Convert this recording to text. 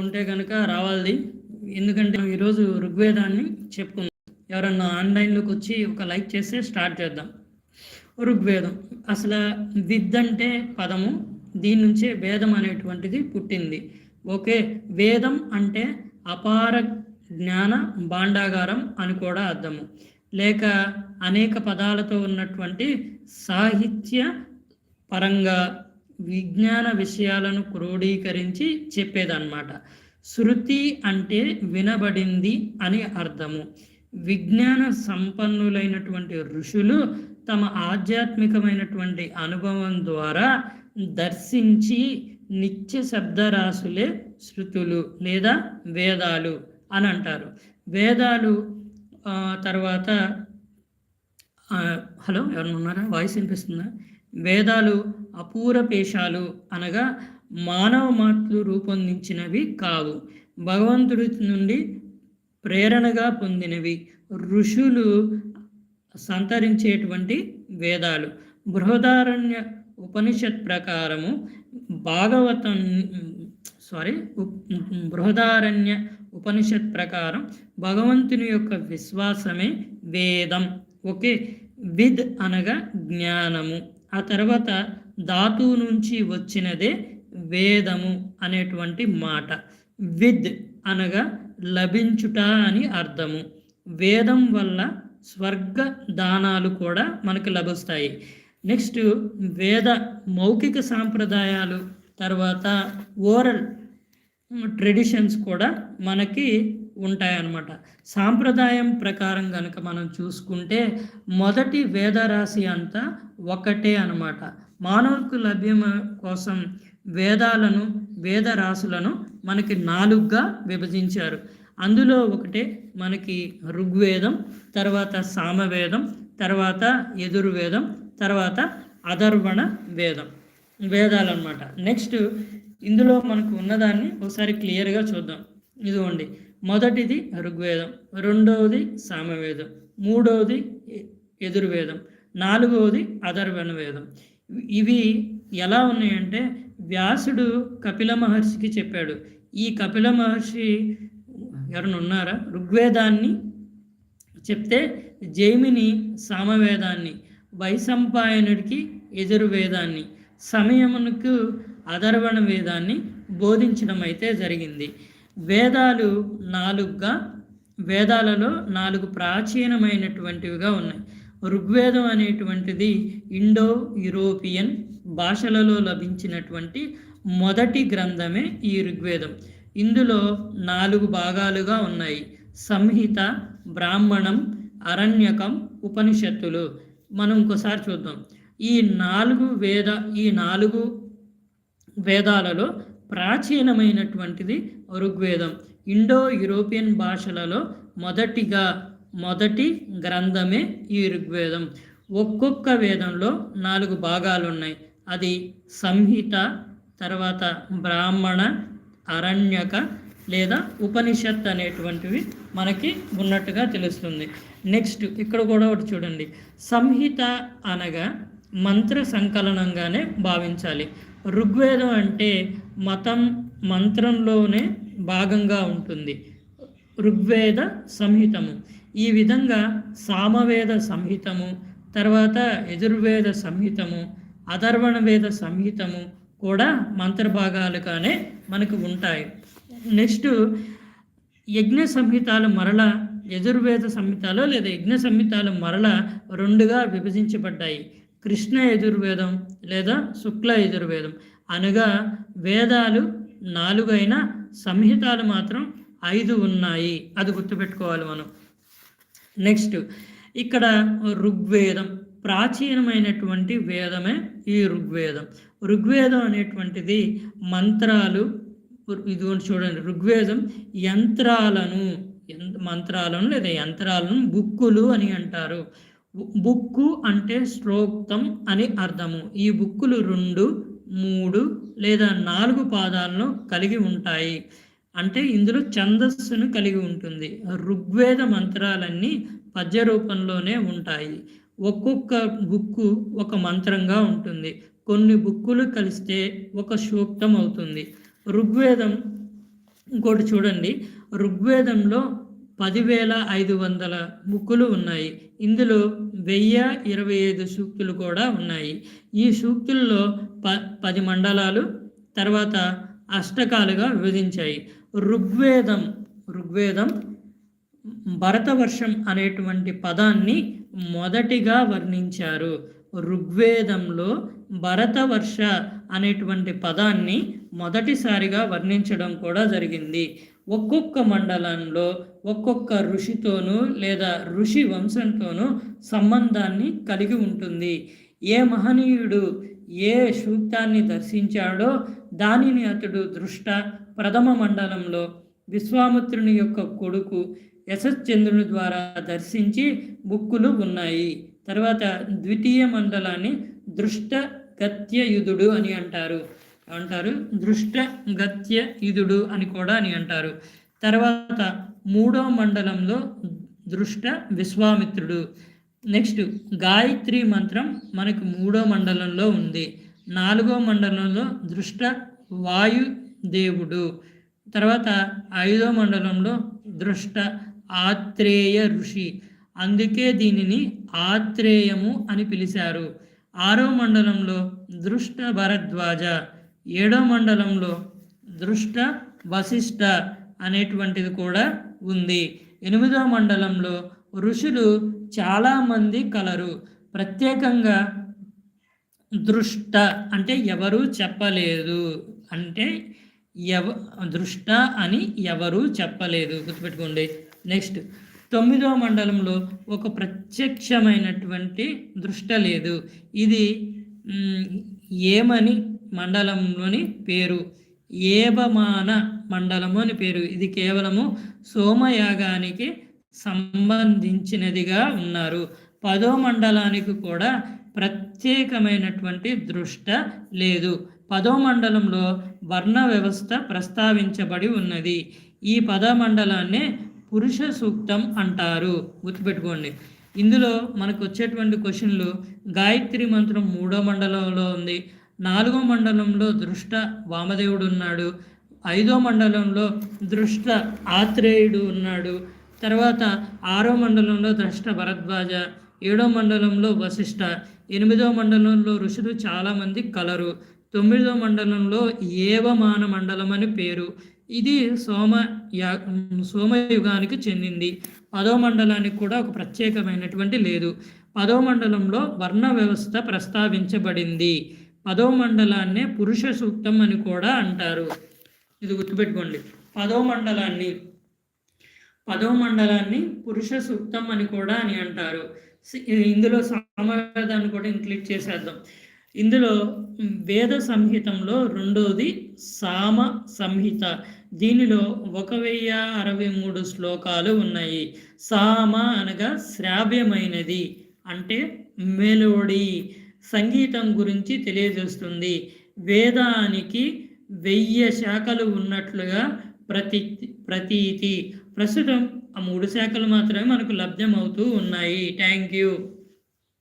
ఉంటే కనుక రావాలి ఎందుకంటే ఈరోజు ఋగ్వేదాన్ని చెప్పుకుందాం. ఎవరన్నా ఆన్లైన్లోకి వచ్చి ఒక లైక్ చేస్తే స్టార్ట్ చేద్దాం. ఋగ్వేదం. అసలు విద్ అంటే పదము దీని నుంచే వేదం అనేటువంటిది పుట్టింది. ఓకే వేదం అంటే అపార జ్ఞాన భాండాగారం అని కూడా అర్థము. లేక అనేక పదాలతో ఉన్నటువంటి సాహిత్య పరంగా విజ్ఞాన విషయాలను క్రోడీకరించి చెప్పేదన్నమాట. శృతి అంటే వినబడింది అని అర్థము. విజ్ఞాన సంపన్నులైనటువంటి ఋషులు తమ ఆధ్యాత్మికమైనటువంటి అనుభవం ద్వారా దర్శించి నిత్య శబ్దరాశులే శృతులు లేదా వేదాలు అని అంటారు. వేదాలు తర్వాత హలో ఎవరన్నా ఉన్నారా? వాయిస్ వినిపిస్తుందా? వేదాలు అపూర పేషాలు అనగా మానవ మాటలు రూపొందించినవి కావు. భగవంతుడి నుండి ప్రేరణగా పొందినవి. ఋషులు సంతరించేటువంటి వేదాలు. బృహదారణ్య ఉపనిషత్ ప్రకారము భాగవతం సారీ బృహదారణ్య ఉపనిషత్ ప్రకారం భగవంతుని యొక్క విశ్వాసమే వేదం. ఓకే విద్ అనగా జ్ఞానము. ఆ తర్వాత ధాతు నుంచి వచ్చినదే వేదము అనేటువంటి మాట. విద్ అనగా లభించుట అని అర్థము. వేదం వల్ల స్వర్గ దానాలు కూడా మనకు లభిస్తాయి. నెక్స్ట్ వేద మౌఖిక సాంప్రదాయాలు తర్వాత ఓరల్ ట్రెడిషన్స్ కూడా మనకి ఉంటాయన్నమాట. సాంప్రదాయం ప్రకారం కనుక మనం చూసుకుంటే మొదటి వేదరాశి అంతా ఒకటే అనమాట మానవులకు లభ్యం కోసం వేదాలను వేదరాశులను మనకి నాలుగుగా విభజించారు. అందులో ఒకటే మనకి ఋగ్వేదం తర్వాత సామవేదం తర్వాత ఎదుర్వేదం తర్వాత అధర్వణ వేదం వేదాలు అనమాట నెక్స్ట్ ఇందులో మనకు ఉన్నదాన్ని ఒకసారి క్లియర్గా చూద్దాం. ఇదిగోండి. మొదటిది ఋగ్వేదం రెండవది సామవేదం మూడవది ఎదుర్వేదం నాలుగవది అధర్వణ వేదం. ఇవి ఎలా ఉన్నాయంటే వ్యాసుడు కపిల మహర్షికి చెప్పాడు. ఈ కపిల మహర్షి ఎవరైనా ఉన్నారా? ఋగ్వేదాన్ని చెప్తే జైమిని సామవేదాన్ని వైశంపాయనుడికి ఎదురువేదాన్ని సమయమునకు అధర్వణ వేదాన్ని బోధించడం అయితే జరిగింది. వేదాలు నాలుగుగా వేదాలలో నాలుగు ప్రాచీనమైనటువంటివిగా ఉన్నాయి. ఋగ్వేదం అనేటువంటిది ఇండో యూరోపియన్ భాషలలో లభించినటువంటి మొదటి గ్రంథమే ఈ ఋగ్వేదం. ఇందులో నాలుగు భాగాలుగా ఉన్నాయి. సంహిత బ్రాహ్మణం అరణ్యకం ఉపనిషత్తులు. మనం ఇంకోసారి చూద్దాం. ఈ నాలుగు వేద ఈ నాలుగు వేదాలలో ప్రాచీనమైనటువంటిది ఋగ్వేదం. ఇండో యూరోపియన్ భాషలలో మొదటిగా మొదటి గ్రంథమే ఈ ఋగ్వేదం. ఒక్కొక్క వేదంలో నాలుగు భాగాలు ఉన్నాయి అది సంహిత తర్వాత బ్రాహ్మణ అరణ్యక లేదా ఉపనిషత్ అనేటువంటివి మనకి ఉన్నట్టుగా తెలుస్తుంది. నెక్స్ట్ ఇక్కడ కూడా ఒకటి చూడండి. సంహిత అనగా మంత్ర సంకలనంగానే భావించాలి. ఋగ్వేదం అంటే మతం మంత్రంలోనే భాగంగా ఉంటుంది. ఋగ్వేద సంహితము. ఈ విధంగా సామవేద సంహితము తర్వాత యజుర్వేద సంహితము అధర్వణ వేద సంహితము కూడా మంత్రభాగాలుగానే మనకు ఉంటాయి. నెక్స్ట్ యజ్ఞ సంహితాలు మరల యజుర్వేద సంహితాలు లేదా యజ్ఞ సంహితాలు మరల రెండుగా విభజించబడ్డాయి. కృష్ణ యజుర్వేదం లేదా శుక్ల యజుర్వేదం. అనగా వేదాలు నాలుగైన సంహితాలు మాత్రం ఐదు ఉన్నాయి. అది గుర్తుపెట్టుకోవాలి మనం. నెక్స్ట్ ఇక్కడ ఋగ్వేదం ప్రాచీనమైనటువంటి వేదమే ఈ ఋగ్వేదం. ఋగ్వేదం అనేటువంటిది మంత్రాలు ఇది చూడండి ఋగ్వేదం యంత్రాలను మంత్రాలను లేదా యంత్రాలను బుక్కులు అని అంటారు. బుక్కు అంటే శ్లోక్తం అని అర్థము. ఈ బుక్కులు రెండు మూడు లేదా నాలుగు పాదాలను కలిగి ఉంటాయి. అంటే ఇందులో ఛందస్సును కలిగి ఉంటుంది. ఋగ్వేద మంత్రాలన్నీ పద్య రూపంలోనే ఉంటాయి. ఒక్కొక్క బుక్కు ఒక మంత్రంగా ఉంటుంది. కొన్ని బుక్కులు కలిస్తే ఒక సూక్తం అవుతుంది. ఋగ్వేదం ఇంకోటి చూడండి. ఋగ్వేదంలో పదివేల ఐదు వందల బుక్కులు ఉన్నాయి. ఇందులో వెయ్యి ఇరవై ఐదు సూక్తులు కూడా ఉన్నాయి. ఈ సూక్తుల్లో ప పది మండలాలు తర్వాత అష్టకాలుగా విభజించాయి. ఋగ్వేదం ఋగ్వేదం భరతవర్షం అనేటువంటి పదాన్ని మొదటిగా వర్ణించారు. ఋగ్వేదంలో భరతవర్ష అనేటువంటి పదాన్ని మొదటిసారిగా వర్ణించడం కూడా జరిగింది. ఒక్కొక్క మండలంలో ఒక్కొక్క ఋషితోనూ లేదా ఋషి వంశంతోనూ సంబంధాన్ని కలిగి ఉంటుంది. ఏ మహనీయుడు ఏ సూక్తాన్ని దర్శించాడో దానిని అతడు దృష్ట ప్రథమ మండలంలో విశ్వామిత్రుని యొక్క కొడుకు యశశ్చంద్రుని ద్వారా దర్శించి బుక్కులు ఉన్నాయి. తర్వాత ద్వితీయ మండలాన్ని దృష్ట గత్యయుధుడు అని అంటారు. అంటారు దృష్ట గత్యయుధుడు అని కూడా అని అంటారు. తర్వాత మూడో మండలంలో దృష్ట విశ్వామిత్రుడు నెక్స్ట్ గాయత్రి మంత్రం మనకు మూడో మండలంలో ఉంది. నాలుగో మండలంలో దృష్ట వాయు దేవుడు. తర్వాత ఐదో మండలంలో దృష్ట ఆత్రేయ ఋషి. అందుకే దీనిని ఆత్రేయము అని పిలిచారు. ఆరో మండలంలో దృష్ట భరద్వాజ. ఏడో మండలంలో దృష్ట వశిష్ట అనేటువంటిది కూడా ఉంది. ఎనిమిదో మండలంలో ఋషులు చాలామంది కలరు. ప్రత్యేకంగా దృష్ట అంటే ఎవరు చెప్పలేదు. అంటే ఎవ దృష్ట అని ఎవరూ చెప్పలేదు. గుర్తుపెట్టుకోండి. నెక్స్ట్ తొమ్మిదో మండలంలో ఒక ప్రత్యక్షమైనటువంటి దృష్ట లేదు. ఇది ఏమని మండలంలోని పేరు? ఏబమాన మండలము అని పేరు. ఇది కేవలము సోమయాగానికి సంబంధించినదిగా ఉన్నారు. పదో మండలానికి కూడా ప్రత్యేకమైనటువంటి దృష్ట లేదు. పదో మండలంలో వర్ణ వ్యవస్థ ప్రస్తావించబడి ఉన్నది. ఈ పదమండలాన్నే పురుష సూక్తం అంటారు. గుర్తుపెట్టుకోండి. ఇందులో మనకు వచ్చేటువంటి క్వశ్చన్లు గాయత్రి మంత్రం మూడో మండలంలో ఉంది. నాలుగో మండలంలో దృష్ట వామదేవుడు ఉన్నాడు. ఐదో మండలంలో దృష్ట ఆత్రేయుడు ఉన్నాడు. తర్వాత ఆరో మండలంలో ద్రష్ట భరద్వాజ ఏడో మండలంలో వశిష్ట ఎనిమిదో మండలంలో ఋషులు చాలామంది కలరు. తొమ్మిదో మండలంలో ఏవమాన మండలం అని పేరు. ఇది సోమ సోమయుగానికి చెందింది. పదో మండలానికి కూడా ఒక ప్రత్యేకమైనటువంటి లేదు. పదో మండలంలో వర్ణ వ్యవస్థ ప్రస్తావించబడింది. పదో మండలాన్నే పురుష సూక్తం అని కూడా అంటారు. ఇది గుర్తుపెట్టుకోండి. పదో మండలాన్ని పదో మండలాన్ని పురుష సూక్తం అని కూడా అని అంటారు. ఇందులో సామవేదాన్ని కూడా ఇంక్లూడ్ చేసేద్దాం. ఇందులో వేద సంహితంలో రెండోది సామ సంహిత. దీనిలో ఒక వెయ్యి అరవై మూడు శ్లోకాలు ఉన్నాయి. సామ అనగా శ్రావ్యమైనది అంటే మెలోడీ. సంగీతం గురించి తెలియజేస్తుంది. వేదానికి వెయ్యి శాఖలు ఉన్నట్లుగా ప్రతి ప్రతీతి. ప్రస్తుతం ఆ మూడు శాఖలు మాత్రమే మనకు లభ్యమవుతూ ఉన్నాయి. Thank you.